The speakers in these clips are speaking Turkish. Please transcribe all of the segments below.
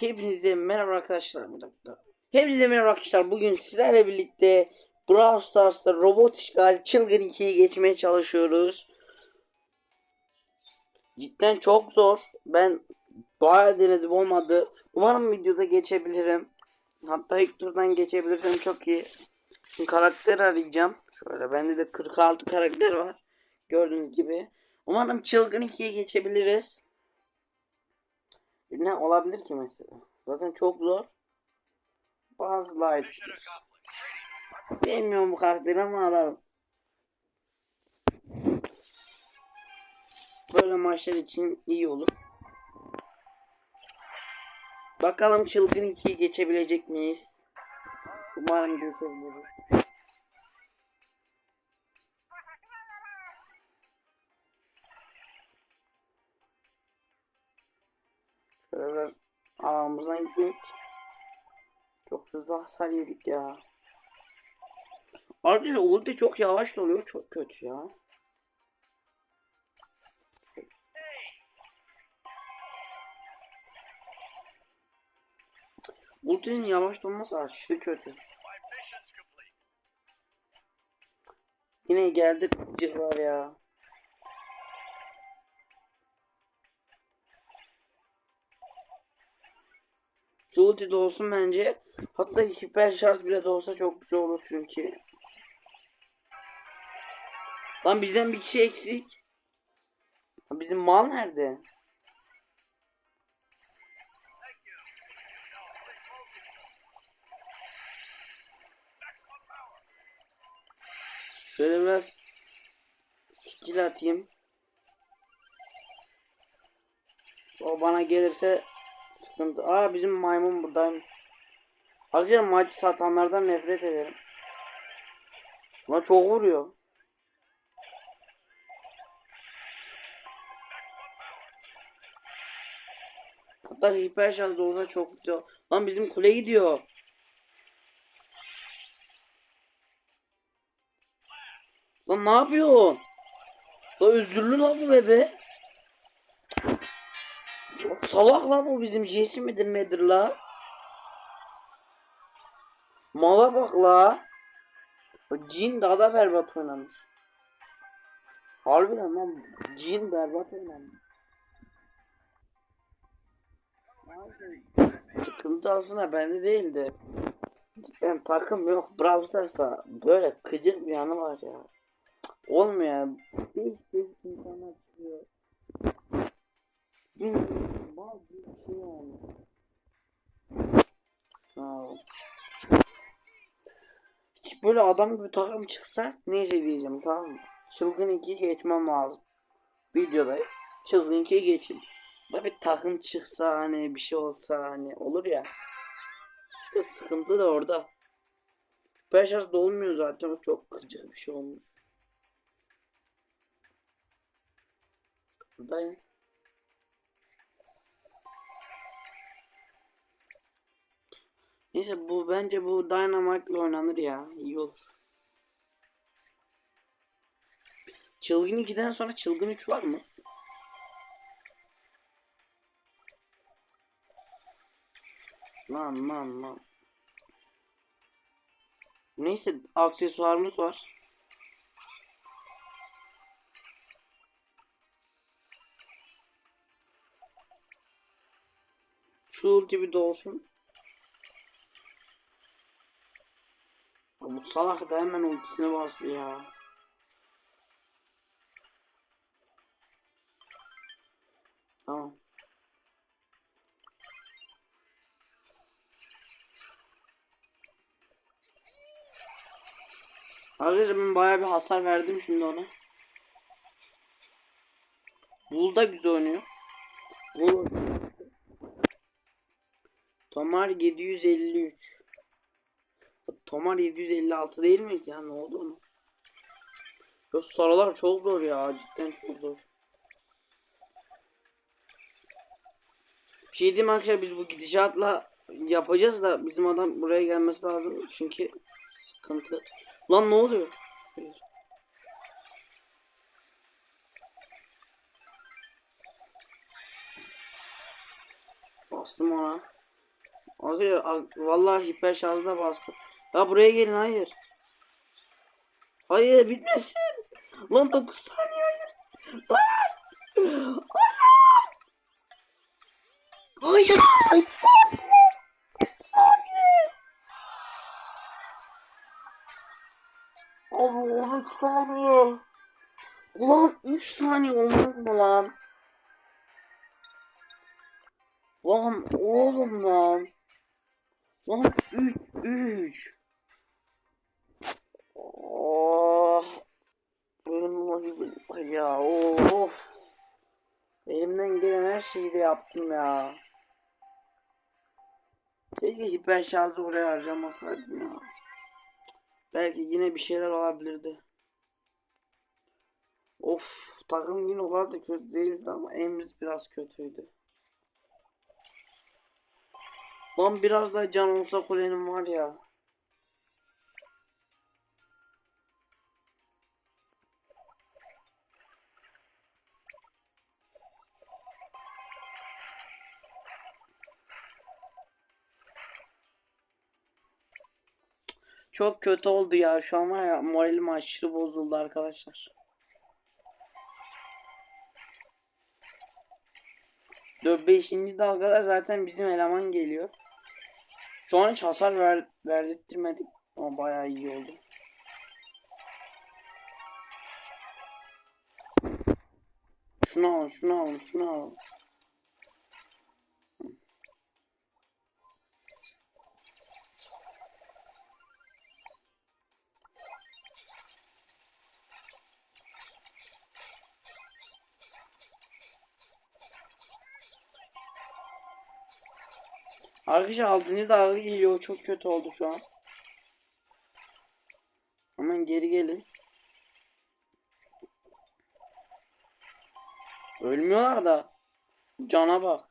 Hepinize merhaba arkadaşlar. Bir dakika. Hepinize merhaba arkadaşlar. Bugün sizlerle birlikte Brawl Stars'ta robot işgali çılgın 2'yi geçmeye çalışıyoruz. Cidden çok zor. Ben bayağı denedim olmadı. Umarım videoda geçebilirim. Hatta ilk turdan geçebilirsem çok iyi. Şimdi karakter arayacağım. Şöyle bende de 46 karakter var. Gördüğünüz gibi. Umarım çılgın 2'ye geçebiliriz. Ne olabilir ki mesela? Zaten çok zor. Bazı light. Sevmiyorum bu karakteri ama alalım. Böyle maçlar için iyi olur. Bakalım çılgın 2'yi geçebilecek miyiz? Umarım geçebiliriz. Biraz aramızdan gitmek. Çok hızlı hasar yedik ya. Arkadaşlar ulti çok yavaş oluyor. Çok kötü ya. Ultinin yavaş olması aşırı kötü. Yine geldi var ya. Ulti de olsun bence. Hatta hiper şarj bile de olsa çok güzel olur çünkü. Lan bizden bir kişi eksik. Bizim mal nerede? Şöyle biraz skill atayım. O bana gelirse sıkıntı. Aa bizim maymun buradaymış. Arkadaşlar maç satanlardan nefret ederim. Buna çok vuruyor. Hatta hiper da olsa çok güzel. Lan bizim kule gidiyor. Lan ne yapıyorsun? Lan özürlü lan bu bebe. Salak lan bu bizim Jesse midir nedir la? Mala bak la. Cin daha da berbat oynamış. Harbiden lan Cin berbat oynamış. Sıkıntı aslında bende değildi. Cidden takım yok. Brawl Stars'ta böyle gıcık bir yanı var ya. Olmuyor. Değişik değişik insanlar çıkıyor. Böyle adam gibi takım çıksa neyse diyeceğim tamam mı? Çılgın 2'yi geçmem lazım. Videodayız. Çılgın 2'yi geçin. Bir takım çıksa hani bir şey olsa hani olur ya. İşte sıkıntı da orada. Şarj dolmuyor zaten o çok gıcık bir şey olmuş. Buradayım. Neyse bu bence bu Dynamite ile oynanır ya. iyi olur. Çılgın 2'den sonra Çılgın 3 var mı? Lan lan lan. Neyse aksesuarımız var. Şu ulti bir dolsun. Bu salak da hemen ultisine bastı ya. Tamam. Ben bayağı bir hasar verdim şimdi ona. Bull da güzel oynuyor. Bull. Tomar 753. Tomar 756 değil mi ya ne oldu ona? Şu sorular çok zor ya cidden çok zor. Bir şey diyeyim arkadaşlar biz bu gidişatla yapacağız da bizim adam buraya gelmesi lazım çünkü sıkıntı. Lan ne oluyor? Bastım ona. Arkadaşlar vallahi hiper şarjda bastım. Ya buraya gelin hayır. Hayır bitmesin. Lan 9 saniye hayır. Lan. Hayır. Hayır. 3 saniye. 3 saniye. Abi 13 saniye. Ulan 3 saniye olmaz mı lan? Lan oğlum lan. Lan 3 3. ya of. Elimden gelen her şeyi de yaptım ya. Keşke hiper şarjı oraya harcamasaydım ya. Belki yine bir şeyler olabilirdi. Of takım yine o da kötü değildi ama Emriz biraz kötüydü. Lan biraz daha can olsa kulenin var ya. Çok kötü oldu ya. Şu an var ya moralim aşırı bozuldu arkadaşlar. 5. dalgada zaten bizim eleman geliyor. Şu an hiç hasar ver, verdirtmedik ama bayağı iyi oldu. Şunu al, şunu al, şunu al. Arkadaşlar 6. dalga geliyor. Çok kötü oldu şu an. Hemen geri gelin. Ölmüyorlar da. Cana bak.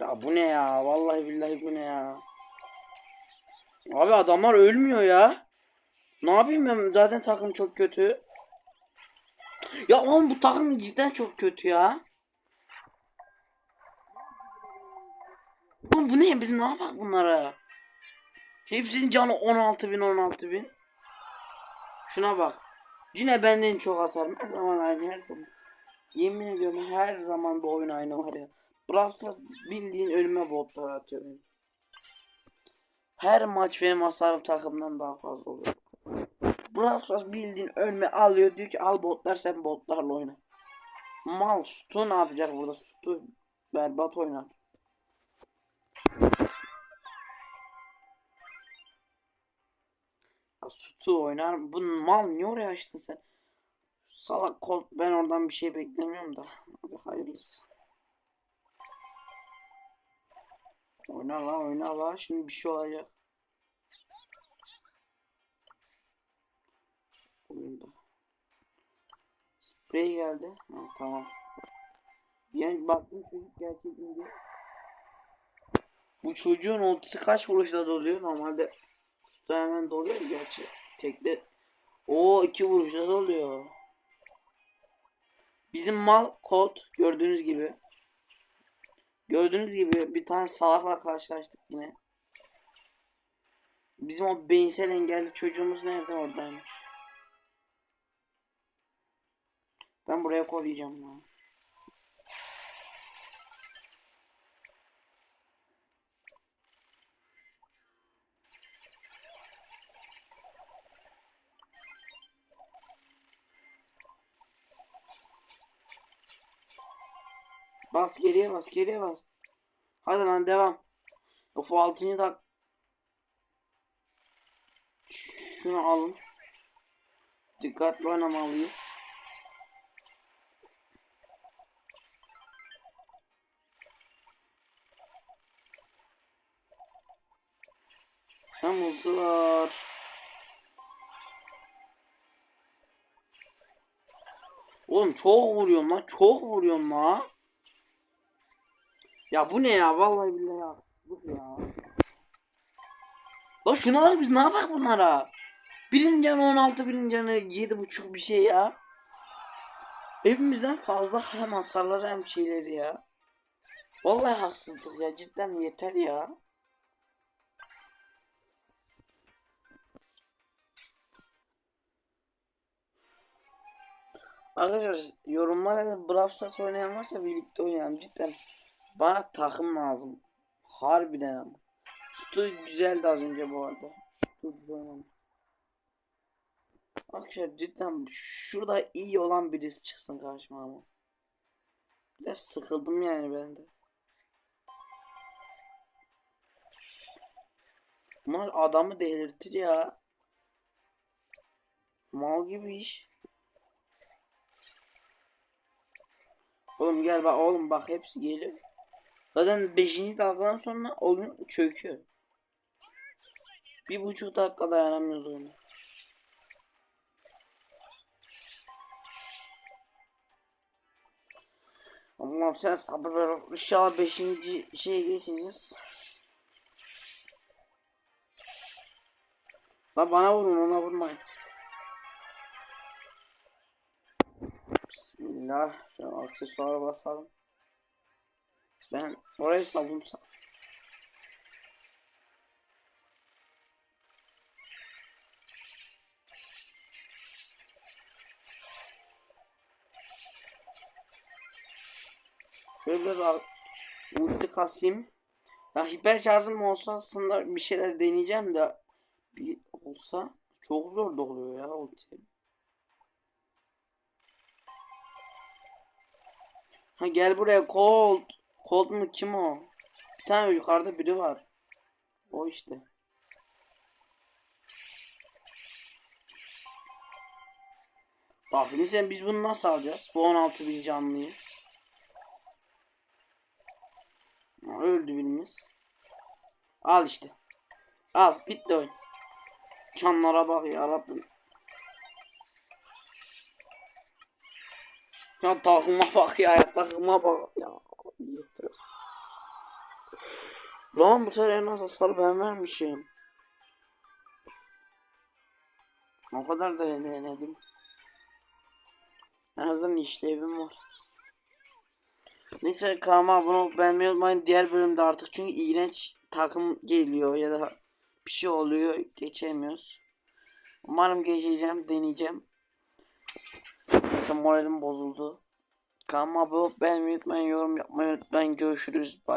Ya bu ne ya? Vallahi billahi bu ne ya? Abi adamlar ölmüyor ya. Ne yapayım ben? Zaten takım çok kötü. Ya oğlum bu takım cidden çok kötü ya. Oğlum bu ne? Biz ne yapak bunlara? Hepsinin canı 16 bin 16 bin. Şuna bak. Yine benden çok hasar. Her zaman aynı her zaman. Yemin ediyorum her zaman bu oyun aynı var ya. Brawl bildiğin ölüme botlar atıyor. Her maç benim hasarım takımdan daha fazla oluyor. Brawl Stars bildiğin ölme alıyor diyor ki al botlar sen botlarla oyna. Mal Stu ne yapacak burada? Stu berbat oynar. Stu oynar. Bu mal niye oraya açtın sen? Salak Colt ben oradan bir şey beklemiyorum da. Hadi hayırlısı. Oyna la oyna la şimdi bir şey olacak. Oyunda. Sprey geldi. Ha, tamam. Yani baktım çocuk gerçekten diye. Bu çocuğun ultisi kaç vuruşta doluyor? Normalde usta hemen doluyor gerçi. Tekte. O iki vuruşta doluyor. Bizim mal kod gördüğünüz gibi. Gördüğünüz gibi bir tane salakla karşılaştık yine. Bizim o beyinsel engelli çocuğumuz nerede oradaymış. Ben buraya koyacağım ya. Bas geriye bas geriye bas. Hadi lan devam. Of o altıncı tak. Şunu alın. Dikkatli oynamalıyız. Hem var. Oğlum çok vuruyorum lan. Çok vuruyorum lan. Ya bu ne ya? Vallahi billahi ya. Bu ya. La şuna biz ne yapak bunlara? Birinin canı 16, birinin canı 7.5 bir şey ya. Hepimizden fazla hem hasarları hem şeyleri ya. Vallahi haksızlık ya cidden yeter ya. Arkadaşlar yorumlara Brawl Stars oynayan varsa birlikte oynayalım cidden. Bana takım lazım. Harbiden ama. Stu güzeldi az önce bu arada. Stu ama. Arkadaşlar cidden şurada iyi olan birisi çıksın karşıma ama. Biraz sıkıldım yani ben de. Bunlar adamı delirtir ya. Mal gibi iş. Oğlum gel bak oğlum bak hepsi geliyor. Zaten 5. dakikadan sonra oyun çöküyor. Bir buçuk dakika dayanamıyoruz oyuna. Allah'ım sen sabır ver. İnşallah 5. şeye geçeceğiz. La bana vurun ona vurmayın. Şu an aksesuara basalım. Ben orayı savunsam. Şöyle biraz ulti kasayım. Ya hiper şarjım olsa aslında bir şeyler deneyeceğim de bir olsa çok zor da oluyor ya ulti. Ha gel buraya Colt. Colt mu kim o? Bir tane yukarıda biri var. O işte. Bak sen biz bunu nasıl alacağız? Bu 16 bin canlıyı. Öldü birimiz. Al işte. Al bitti oyun. Canlara bak ya Rabbim. Ya takıma bak ya takıma bak ya. Lan bu sefer en az hasar ben vermişim. O kadar da denedim. En azından işlevim var. Neyse kanalıma abone olup beğenmeyi unutmayın. Diğer bölümde artık çünkü iğrenç takım geliyor ya da bir şey oluyor geçemiyoruz. Umarım geçeceğim deneyeceğim. Neyse moralim bozuldu. Kanalıma abone beğenmeyi unutmayın. Yorum yapmayı unutmayın. Görüşürüz. Bye.